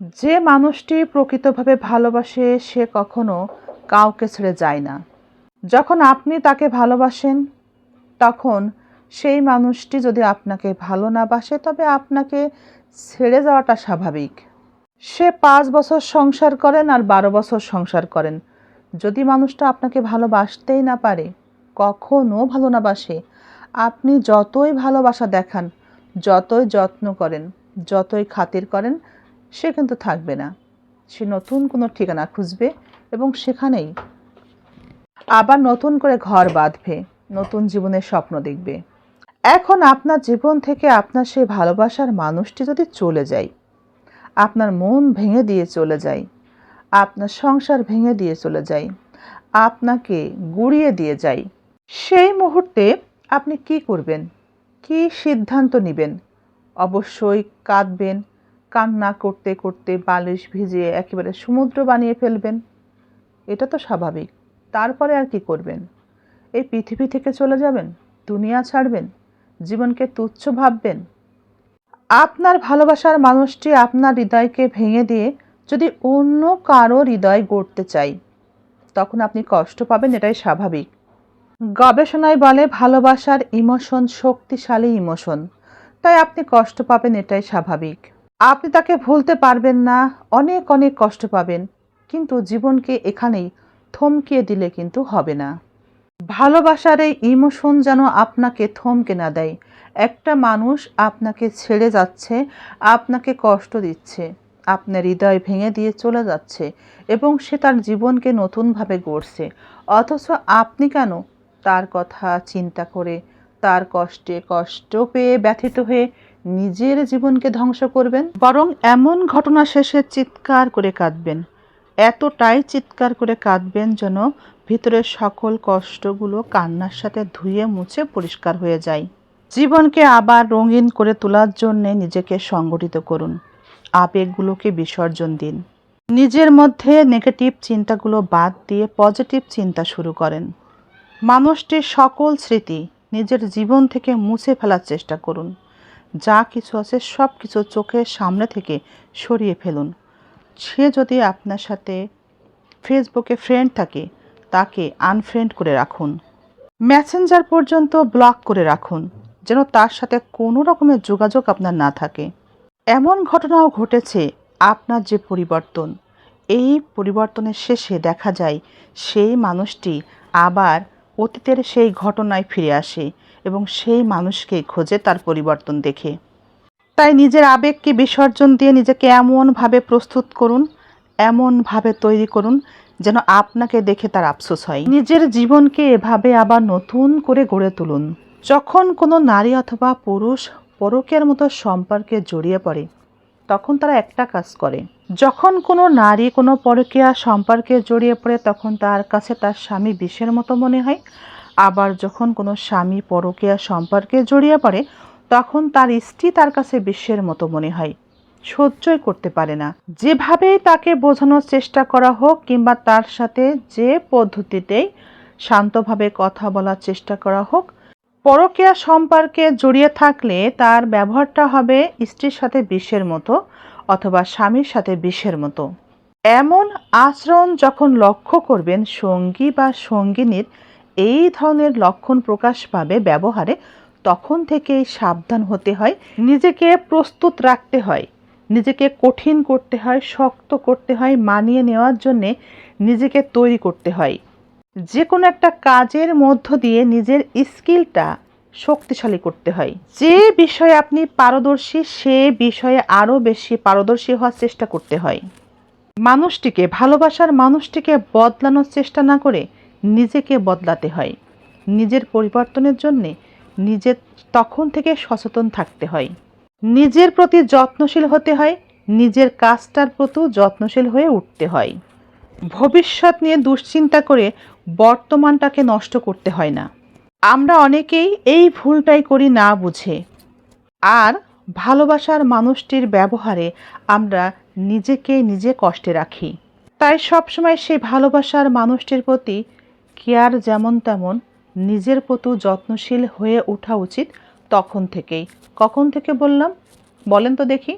যে মানুষটি প্রকৃতভাবে ভালোবাসে, সে কখনো কাউকে ছেড়ে যায় না। যখন আপনি তাকে ভালোবাসেন, তখন সেই মানুষটি যদি আপনাকে ভালো না বাসে, তবে আপনাকে ছেড়ে যাওয়াটা স্বাভাবিক। সে পাঁচ বছর সংসার করেন আর বারো বছর সংসার করেন। যদি মানুষটা আপনাকে ভালোবাসতেই না পারে, কখনো ভালো না বাসে। আপনি যতই ভালোবাসা দেখান, যতই যত্ন করেন, যতই খাতির করেন সে কিন্তু থাকবে না। সে নতুন কোনো ঠিকানা খুঁজবে এবং সেখানেই আবার নতুন করে ঘর বাঁধবে, নতুন জীবনের স্বপ্ন দেখবে। এখন আপনার জীবন থেকে আপনার সেই ভালোবাসার মানুষটি যদি চলে যায়, আপনার মন ভেঙে দিয়ে চলে যায়, আপনার সংসার ভেঙে দিয়ে চলে যায়, আপনাকে গুড়িয়ে দিয়ে যায়, সেই মুহূর্তে আপনি কি করবেন? কি সিদ্ধান্ত নেবেন? অবশ্যই কাঁদবেন কান্না করতে করতে বালিশ ভিজিয়ে একেবারে সমুদ্র বানিয়ে ফেলবেন। এটা তো স্বাভাবিক। তারপরে আর কি করবেন? এই পৃথিবী থেকে চলে যাবেন? দুনিয়া ছাড়বেন? জীবনকে তুচ্ছ ভাববেন? আপনার ভালোবাসার মানুষটি আপনার হৃদয়কে ভেঙে দিয়ে যদি অন্য কারও হৃদয় গড়তে চাই, তখন আপনি কষ্ট পাবেন, এটাই স্বাভাবিক। গবেষণায় বলে, ভালোবাসার ইমোশন শক্তিশালী ইমোশন। তাই আপনি কষ্ট পাবেন, এটাই স্বাভাবিক। আপনি তাকে ভুলতে পারবেন না, অনেক অনেক কষ্ট পাবেন, কিন্তু জীবনকে এখানেই থমকিয়ে দিলে কিন্তু হবে না। ভালোবাসার এই ইমোশন যেন আপনাকে থমকে না দেয়। একটা মানুষ আপনাকে ছেড়ে যাচ্ছে, আপনাকে কষ্ট দিচ্ছে, আপনার হৃদয় ভেঙে দিয়ে চলে যাচ্ছে এবং সে তার জীবনকে নতুনভাবে গড়ছে। অথচ আপনি কেন তার কথা চিন্তা করে, তার কষ্টে কষ্ট পেয়ে ব্যথিত হয়ে নিজের জীবনকে ধ্বংস করবেন, বরং এমন ঘটনা শেষে চিৎকার করে কাঁদবেন। এতটাই চিৎকার করে কাঁদবেন যেন ভিতরের সকল কষ্টগুলো কান্নার সাথে ধুয়ে মুছে পরিষ্কার হয়ে যায়। জীবনকে আবার রঙিন করে তোলার জন্যে নিজেকে সংগঠিত করুন। আবেগগুলোকে বিসর্জন দিন। নিজের মধ্যে নেগেটিভ চিন্তাগুলো বাদ দিয়ে পজিটিভ চিন্তা শুরু করেন। মানুষটির সকল স্মৃতি নিজের জীবন থেকে মুছে ফেলার চেষ্টা করুন। যা কিছু আছে সব কিছু চোখের সামনে থেকে সরিয়ে ফেলুন। সে যদি আপনার সাথে ফেসবুকে ফ্রেন্ড থাকে, তাকে আনফ্রেন্ড করে রাখুন। মেসেঞ্জার পর্যন্ত ব্লক করে রাখুন, যেন তার সাথে কোনো রকমের যোগাযোগ আপনার না থাকে। এমন ঘটনাও ঘটেছে আপনার যে পরিবর্তন। এই পরিবর্তনের শেষে দেখা যায়, সেই মানুষটি আবার অতীতের সেই ঘটনায় ফিরে আসে। এবং সেই মানুষকে খোঁজে তার পরিবর্তন দেখে। তাই নিজের আবেগকে বিসর্জন দিয়ে নিজেকে এমনভাবে প্রস্তুত করুন, এমনভাবে তৈরি করুন যেন আপনাকে দেখে তার আফসোস হয়। নিজের জীবনকে এভাবে আবার নতুন করে গড়ে তুলুন। যখন কোনো নারী অথবা পুরুষ পরকের মতো সম্পর্কে জড়িয়ে পড়ে, তখন তারা একটা কাজ করে। যখন কোনো নারী কোনো পরকীয়া সম্পর্কে জড়িয়ে পড়ে, তখন তার কাছে তার স্বামী বিষের মতো মনে হয়। আবার যখন কোনো স্বামী পরকীয়া সম্পর্কে জড়িয়ে পড়ে, তখন তার স্ত্রী তার কাছে বিশ্বের মতো মনে হয়। সহ্যই করতে পারে না। যেভাবেই তাকে বোঝানোর চেষ্টা করা হোক কিংবা তার সাথে যে পদ্ধতিতেই শান্তভাবে কথা বলার চেষ্টা করা হোক, পরকীয়া সম্পর্কে জড়িয়ে থাকলে তার ব্যবহারটা হবে স্ত্রীর সাথে বিষের মতো অথবা স্বামীর সাথে বিষের মতো। এমন আচরণ যখন লক্ষ্য করবেন সঙ্গী বা সঙ্গিনীর এই ধরনের লক্ষণ প্রকাশ পাবে ব্যবহারে, তখন থেকেই সাবধান হতে হয়। নিজেকে প্রস্তুত রাখতে হয়। নিজেকে কঠিন করতে হয়, শক্ত করতে হয়, মানিয়ে নেওয়ার জন্যে নিজেকে তৈরি করতে হয়। যে কোনো একটা কাজের মধ্য দিয়ে নিজের স্কিলটা শক্তিশালী করতে হয়। যে বিষয়ে আপনি পারদর্শী, সে বিষয়ে আরও বেশি পারদর্শী হওয়ার চেষ্টা করতে হয়। মানুষটিকে, ভালোবাসার মানুষটিকে বদলানোর চেষ্টা না করে নিজেকে বদলাতে হয়। নিজের পরিবর্তনের জন্যে নিজের তখন থেকে সচেতন থাকতে হয়। নিজের প্রতি যত্নশীল হতে হয়, নিজের কাজটার প্রতিও যত্নশীল হয়ে উঠতে হয়। ভবিষ্যৎ নিয়ে দুশ্চিন্তা করে বর্তমানটাকে নষ্ট করতে হয় না। আমরা অনেকেই এই ভুলটাই করি না বুঝে। আর ভালোবাসার মানুষটির ব্যবহারে আমরা নিজেকে নিজে কষ্টে রাখি। তাই সবসময় সেই ভালোবাসার মানুষটির প্রতি কেয়ার যেমন তেমন নিজের প্রতি যত্নশীল হয়ে ওঠা উচিত তখন থেকেই। কখন থেকে বললাম? বলেন তো দেখি।